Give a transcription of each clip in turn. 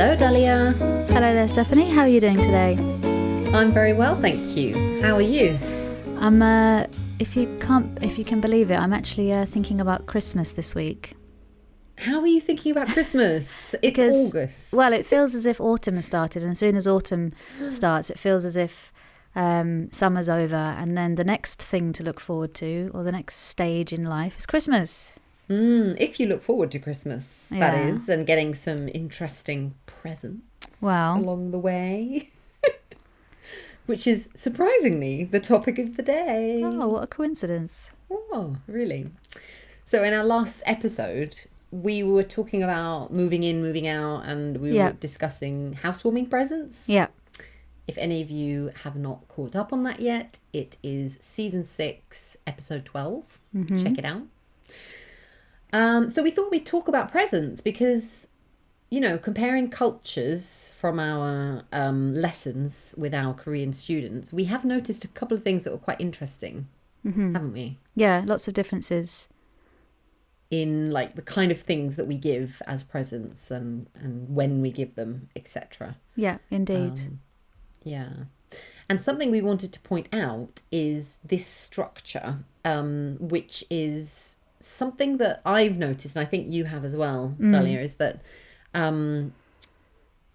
Hello, Dahlia. Hello there, Stephanie. How are you doing today? I'm very well, thank you. How are you? I'm. Uh, if you can't, if you can believe it, I'm actually uh, thinking about Christmas this week. How are you thinking about Christmas? It's Because- August. Well, it feels as if autumn has started, and as soon as autumn starts, it feels as if um, summer's over, and then the next thing to look forward to, or the next stage in life, is Christmas. Mm, if you look forward to Christmas, that Yeah. is, and getting some interesting presents Wow. along the way. Which is surprisingly the topic of the day. Oh, what a coincidence! Oh, really? So, in our last episode, we were talking about moving in, moving out, and we Yeah. were discussing housewarming presents. Yeah, If any of you have not caught up on that yet, it is season six, episode 12. Check it out. Um, so, we thought we'd talk about presents because, you know, comparing cultures from our um, lessons with our Korean students, we have noticed a couple of things that were quite interesting, haven't we? yeah, lots of differences. in like the kind of things that we give as presents and and when we give them etc Yeah, indeed. Um, yeah and something we wanted to point out is this structure um which is something that i've noticed and i think you have as well Dahlia, is that um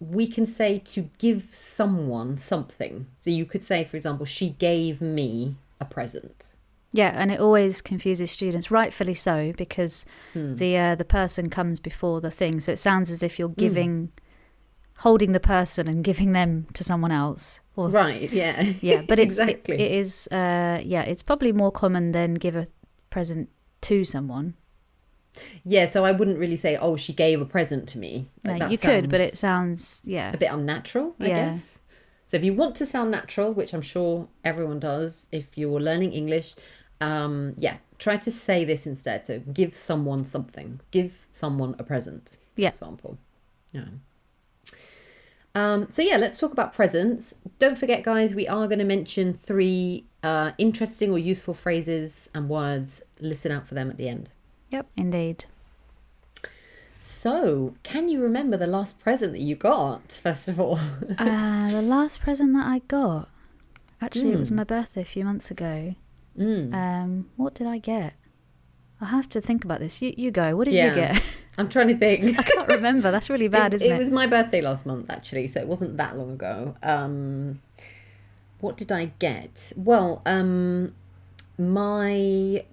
we can say to give someone something so you could say for example she gave me a present Yeah, and it always confuses students, rightfully so, because Hmm. the uh, the person comes before the thing. So it sounds as if you're giving, holding the person and giving them to someone else. Or, right yeah Yeah, but it's exactly it, it is uh, yeah, it's probably more common than give a present to someone. Yeah, so I wouldn't really say, "Oh, she gave a present to me." No, Like, that you could, but it sounds yeah, a bit unnatural, I Yeah. guess. So if you want to sound natural, which I'm sure everyone does, if you're learning English, um, yeah, try to say this instead. So give someone something. Give someone a present. For Yeah. example. Yeah. Um, so yeah, let's talk about presents. Don't forget, guys, we are going to mention three uh, interesting or useful phrases and words. Listen out for them at the end. Yep, indeed. So, can you remember the last present that you got, first of all? uh, the last present that I got, actually, it was Hmm. my birthday a few months ago. Mm. Um, what did I get? I have to think about this. You you go. What did Yeah. you get? I'm trying to think. I can't remember. That's really bad, it, isn't it? it was my birthday last month, actually, so it wasn't that long ago. Um, what did I get? Well, um, my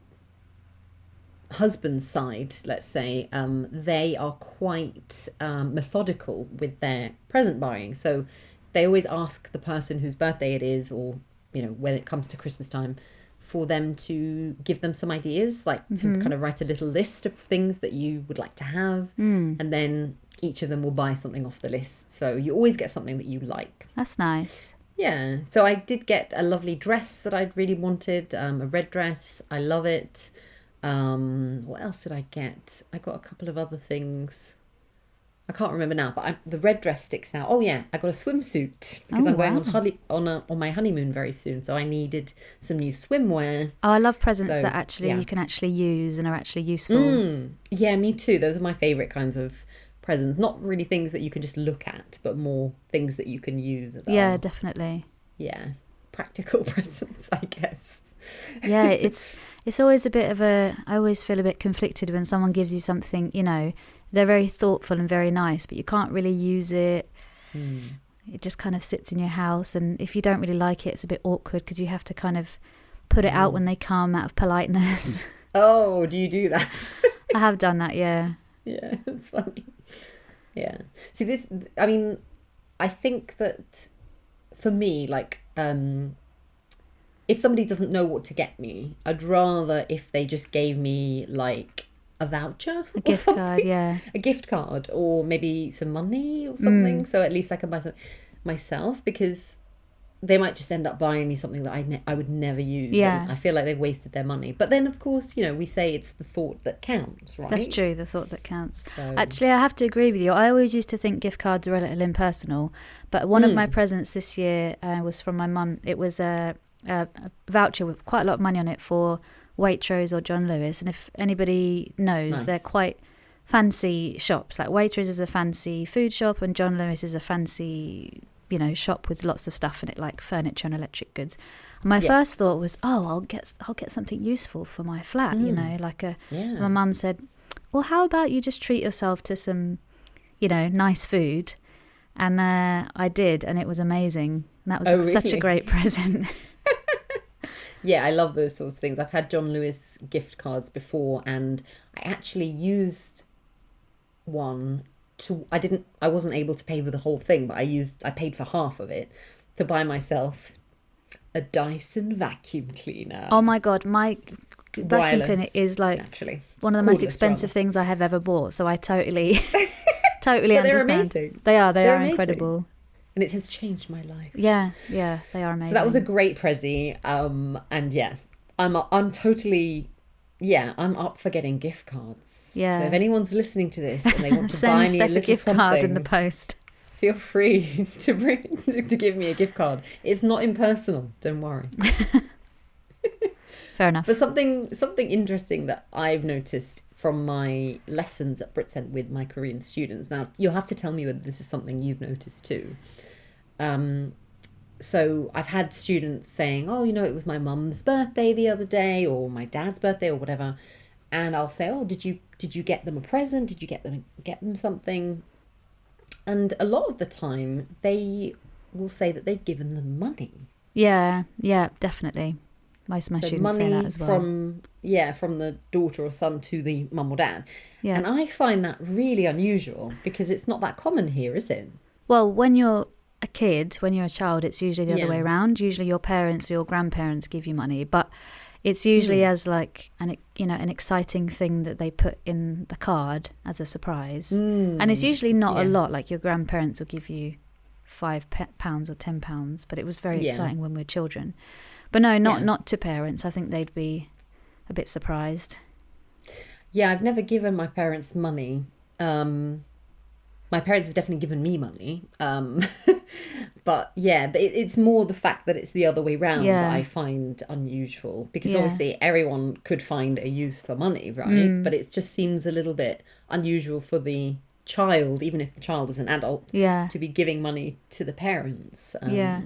husband's side, let's say, um, they are quite um, methodical with their present buying. So they always ask the person whose birthday it is, or you know, when it comes to Christmas time, for them to give them some ideas, like to kind of write a little list of things that you would like to have, and then each of them will buy something off the list. So you always get something that you like. That's nice. Yeah. So I did get a lovely dress that I'd really wanted, um, a red dress. I love it. Um, what else did I get? I got a couple of other things. I can't remember now, but I, the red dress sticks out. Oh yeah, I got a swimsuit because Oh, I'm going on wow. honey, on a, on my honeymoon very soon, so I needed some new swimwear. Oh, I love presents So, that actually yeah. you can actually use and are actually useful. Mm. Yeah, me too. Those are my favorite kinds of presents. Not really things that you can just look at, but more things that you can use. Yeah, are- definitely. yeah, practical presents, I guess. Yeah, it's it's always a bit of a. I always feel a bit conflicted when someone gives you something. You know, they're very thoughtful and very nice, but you can't really use it. Hmm. It just kind of sits in your house, and if you don't really like it, it's a bit awkward because you have to kind of put it out Hmm. when they come out of politeness. Oh, do you do that? I have done that, yeah. yeah, it's funny. Yeah. See this I mean, I think that for me like um if somebody doesn't know what to get me, I'd rather if they just gave me like a voucher, A or gift card, yeah. a gift card, or maybe some money or something. Mm. So at least I can buy something myself because they might just end up buying me something that I ne- I would never use. Yeah. I feel like they've wasted their money. But then of course, you know, we say it's the thought that counts, right? That's true, the thought that counts. So, Actually, I have to agree with you. I always used to think gift cards were a little impersonal, but one of Mm. my presents this year uh, was from my mum. It was a, a, voucher with quite a lot of money on it for Waitrose or John Lewis, and if anybody knows, Nice. they're quite fancy shops. Like Waitrose is a fancy food shop, and John Lewis is a fancy, you know, shop with lots of stuff in it, like furniture and electric goods. And my Yeah. first thought was, oh, I'll get I'll get something useful for my flat. You Mm. know, like a. Yeah. My mum said, well, how about you just treat yourself to some, you know, nice food. And uh, I did, and it was amazing. And that was Oh, such a great present. Yeah, I love those sorts of things. I've had John Lewis gift cards before, and I actually used one to. I didn't. I wasn't able to pay for the whole thing, but I used. I paid for half of it to buy myself a Dyson vacuum cleaner. oh my god, my vacuum Wireless, cleaner is like actually, one of the most expensive rather. things I have ever bought. So I totally, totally understand. amazing, They are. They They're are amazing. incredible. And it has changed my life. Yeah, yeah, they are amazing. So that was a great prezi. Um, and yeah, I'm I'm totally, yeah, I'm up for getting gift cards. Yeah. So if anyone's listening to this and they want to buy me a a gift card in the post. feel free to bring to give me a gift card. It's not impersonal. Don't worry. Fair enough. But something something interesting that I've noticed from my lessons at Britsent with my Korean students. Now you'll have to tell me whether this is something you've noticed too. Um, so I've had students saying, "Oh, you know, it was my mum's birthday the other day, or my dad's birthday, or whatever," and I'll say, "Oh, did you did you get them a present? Did you get them get them something?" And a lot of the time, they will say that they've given them money. Yeah, yeah, definitely. Of my so students money say that as well. from yeah from the daughter or son to the mum or dad yeah. and i find that really unusual because it's not that common here is it Well, when you're a kid, when you're a child, it's usually the Yeah. other way around. Usually, your parents or your grandparents give you money, but it's usually Mm. as like an you know an exciting thing that they put in the card as a surprise, and it's usually not a lot. Like your grandparents will give you five pounds or ten pounds, but it was very Yeah. exciting when we were children. But no, not Yeah. not to parents. I think they'd be a bit surprised. yeah i've never given my parents money um my parents have definitely given me money um but yeah but it, it's more the fact that it's the other way round Yeah. that i find unusual because Yeah. obviously everyone could find a use for money right Mm. but it just seems a little bit unusual for the child even if the child is an adult Yeah, to be giving money to the parents. Um, Yeah.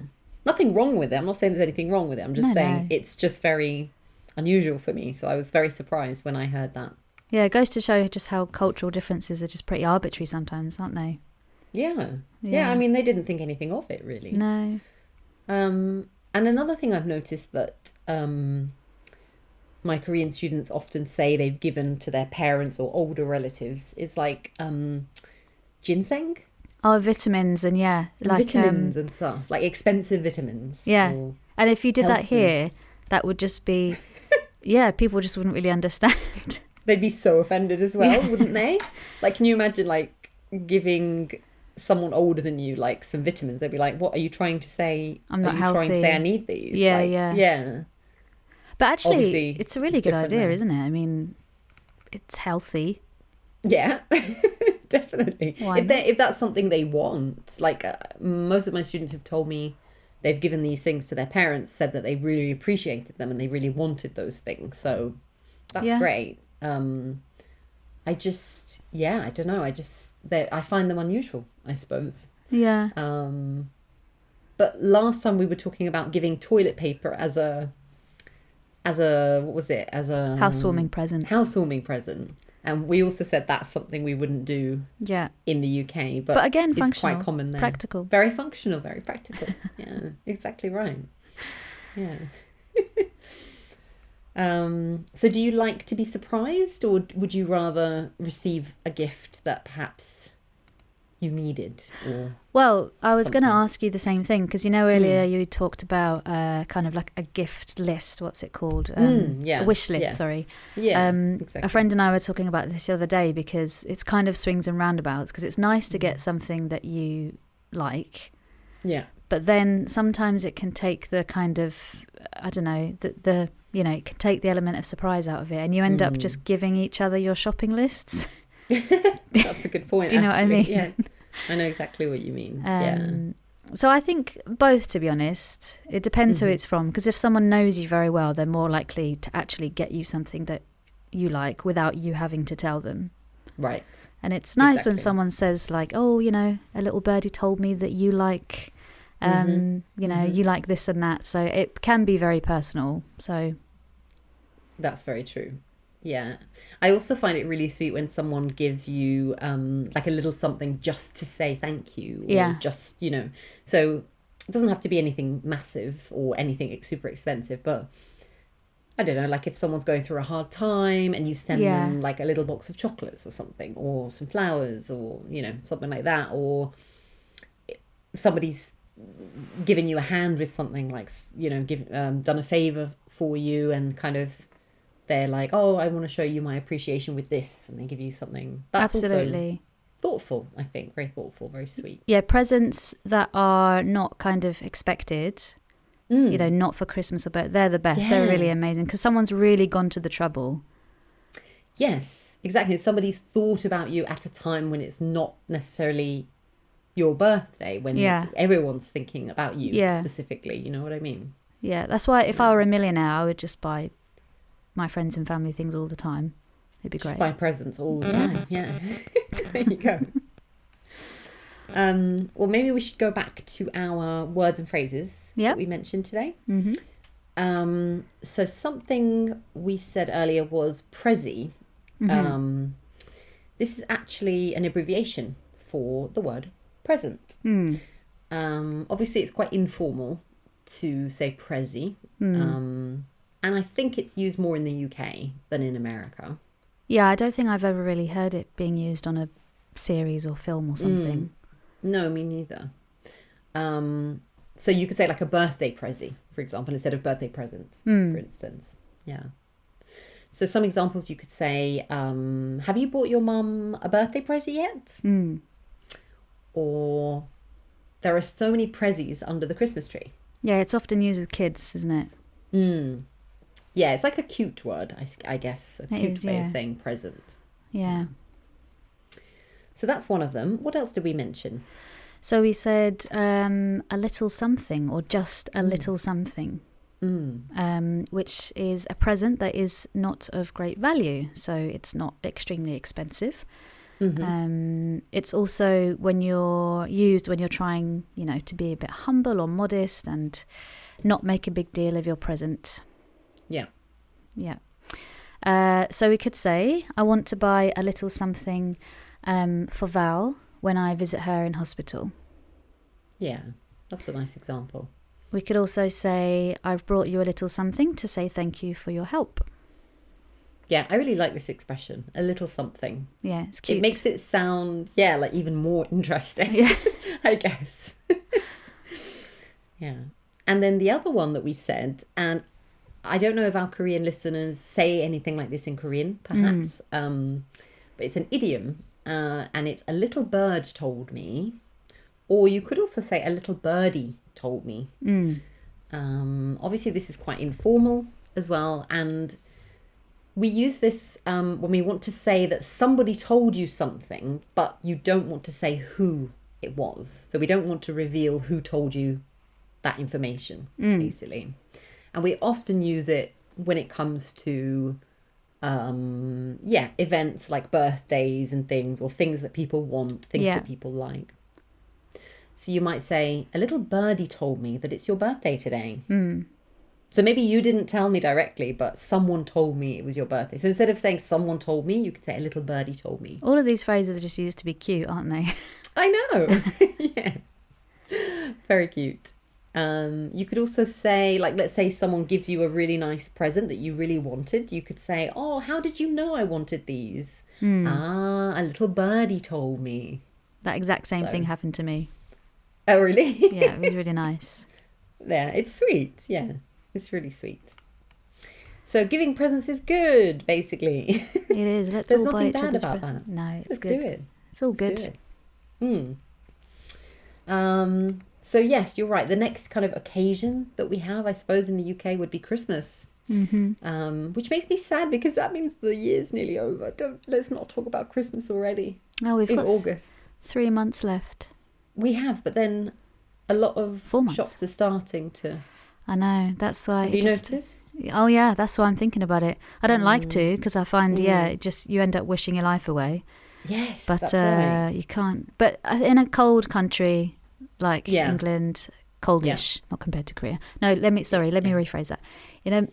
Nothing wrong with it. I'm not saying there's anything wrong with it. I'm just No, saying no. it's just very unusual for me. So I was very surprised when I heard that. yeah. It goes to show just how cultural differences are just pretty arbitrary sometimes, aren't they? Yeah. Yeah. I mean, they didn't think anything of it really. no. Um, and another thing I've noticed that um, my Korean students often say they've given to their parents or older relatives is like um, ginseng, Oh, vitamins and yeah, and like vitamins um, and stuff, like expensive vitamins. Yeah. and if you did that here, foods. that would just be, yeah, people just wouldn't really understand. They'd be so offended as well, wouldn't they? Like, can you imagine like giving someone older than you like some vitamins? They'd be like, "What are you trying to say? I'm are not you trying to say. I need these?" Yeah, Like, yeah. yeah, But actually, Obviously, it's a really it's good idea, isn't it? I mean, it's healthy. yeah. Definitely. Why if they if that's something they want, like uh, most of my students have told me they've given these things to their parents, said that they really appreciated them and they really wanted those things. So that's Yeah. great. Um, I just, yeah, I don't know. I just, they, I find them unusual. I suppose. Yeah. Um, but last time we were talking about giving toilet paper as a, as a what was it? As a Housewarming present. housewarming present, and we also said that's something we wouldn't do Yeah. in the UK, but, But again, it's functional. quite common there. Practical. Very functional, very practical. yeah, exactly right. Yeah. um, so, do you like to be surprised, or would you rather receive a gift that perhaps you needed? Or Well, I was going to ask you the same thing because you know earlier you talked about uh, kind of like a gift list. What's it called? Um, Mm, yeah, A wish list, yeah. sorry. yeah, um, exactly. A friend and I were talking about this the other day because it's kind of swings and roundabouts because it's nice to Mm. get something that you like, yeah, but then sometimes it can take the kind of, I don't know, the, the you know, it can take the element of surprise out of it and you end up Mm. just giving each other your shopping lists. that's a good point. Do you know what I mean? Yeah, I know exactly what you mean. yeah, Um, So I think both, to be honest. It depends Mhm. who it's from. Because if someone knows you very well, they're more likely to actually get you something that you like without you having to tell them. Right. And it's nice when someone says like, "Oh, you know, a little birdie told me that you like, um, Mhm. you know, Mhm. you like this and that." So it can be very personal. So That's very true. Yeah. I also find it really sweet when someone gives you um like a little something just to say thank you. Or Yeah. Just, you know. So it doesn't have to be anything massive or anything super expensive, but I don't know, like if someone's going through a hard time and you send Yeah. them like a little box of chocolates or something, or some flowers, or you know, something like that, or somebody's given you a hand with something like you know, give um, done a favor for you, and kind of they're like, oh, I want to show you my appreciation with this, and they give you something. That's absolutely, thoughtful. I think very thoughtful, very sweet. yeah, presents that are not kind of expected. Mm. You know, not for Christmas or but they're the best. They're really amazing because someone's really gone to the trouble. Yes, exactly. Somebody's thought about you at a time when it's not necessarily your birthday, when Yeah. everyone's thinking about you Yeah. specifically. You know what I mean? Yeah, that's why if I were a millionaire, I would just buy my friends and family things all the time. It'd be Just great. buy presents all the time. Yeah. there you go. Um, well, maybe we should go back to our words and phrases Yep. that we mentioned today. hmm Um, so something we said earlier was prezi. Mm-hmm. Um, this is actually an abbreviation for the word present. Mm. Um, obviously, it's quite informal to say prezi, Mm. um, and I think it's used more in the UK than in America. Yeah, I don't think I've ever really heard it being used on a series or film or something. No, me neither. Um, so you could say like a birthday prezi, for example, instead of birthday present, Mm. for instance. Yeah. So some examples you could say, um, "Have you bought your mum a birthday prezi yet?" Mm. Or, "There are so many prezis under the Christmas tree." Yeah, it's often used with kids, isn't it? Mm. Yeah, it's like a cute word, I, I guess. A It cute is, way yeah. of saying present. Yeah. So that's one of them. What else did we mention? So we said um, a little something or just a little something, Mm. um, which is a present that is not of great value. So it's not extremely expensive. Mhm. Um, it's also when you're used when you're trying, you know, to be a bit humble or modest and not make a big deal of your present. Yeah. Yeah. Uh, so we could say, I want to buy a little something um, for Val when I visit her in hospital. Yeah, that's a nice example. We could also say, I've brought you a little something to say thank you for your help. Yeah, I really like this expression. A little something. Yeah, it's cute. It makes it sound, yeah, like even more interesting. Yeah. I guess. yeah. And then the other one that we said, and I don't know if our Korean listeners say anything like this in Korean, perhaps, um, but it's an idiom, uh, and it's a little bird told me, or you could also say a little birdie told me. Mm. Um, obviously, this is quite informal as well, and we use this um, when we want to say that somebody told you something, but you don't want to say who it was. So we don't want to reveal who told you that information, basically. And we often use it when it comes to, um, yeah, events like birthdays and things, or things that people want, things Yeah. that people like. So you might say, A little birdie told me that it's your birthday today. Mm. So maybe you didn't tell me directly, but someone told me it was your birthday. So instead of saying someone told me, you could say a little birdie told me. All of these phrases are just used to be cute, aren't they? I know. yeah. Very cute. Um, you could also say, like, let's say someone gives you a really nice present that you really wanted. You could say, Oh, how did you know I wanted these? Ah, a little birdie told me. that exact same So- thing happened to me. Oh, really? Yeah, it was really nice. yeah, it's sweet. Yeah, it's really sweet. So giving presents is good, basically. It is. Let's There's all buy nothing each bad about pre- that. No, it's Let's good. do it. It's all Let's good. it. Hmm. Um, so yes, you're right. The next kind of occasion that we have, I suppose, in the UK would be Christmas, hmm um, which makes me sad because that means the year's nearly over. Don't let's not talk about Christmas already Oh, we've in got August. three months left. We have, but then a lot of shops are starting to. I know. That's why. Have you just, noticed? Oh yeah, that's why I'm thinking about it. I don't like to because I find yeah, Mm. it just you end up wishing your life away. Yes, but uh, right. you can't. But uh, in a cold country like Yeah. England, coldish, not compared to Korea. No, let me. Sorry, let me Yeah. rephrase that. In a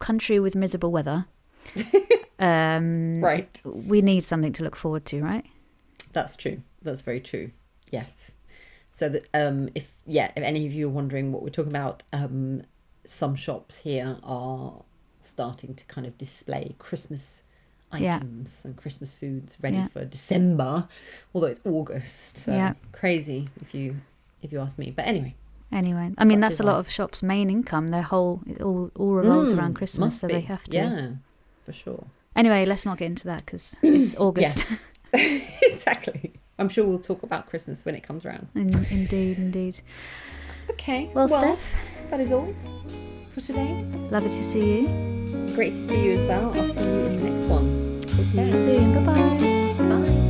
country with miserable weather, um, Right. we need something to look forward to, right? That's true. That's very true. Yes. So that um, if yeah, if any of you are wondering what we're talking about, um, some shops here are starting to kind of display Christmas Yeah. items and Christmas foods ready Yeah. for December, although it's August. So Yeah. crazy if you if you ask me. But anyway, Anyway, I mean that's a lot of shops' main income. Their whole it all all revolves Mm, around Christmas, so they have to. Yeah, for sure. Anyway, let's not get into that because it's August. exactly. I'm sure we'll talk about Christmas when it comes around. In- indeed, indeed. Okay. Well, Steph, that is all for today. lovely to see you. Great to see you as well. I'll see you in the next one. See you soon. Bye bye. Bye.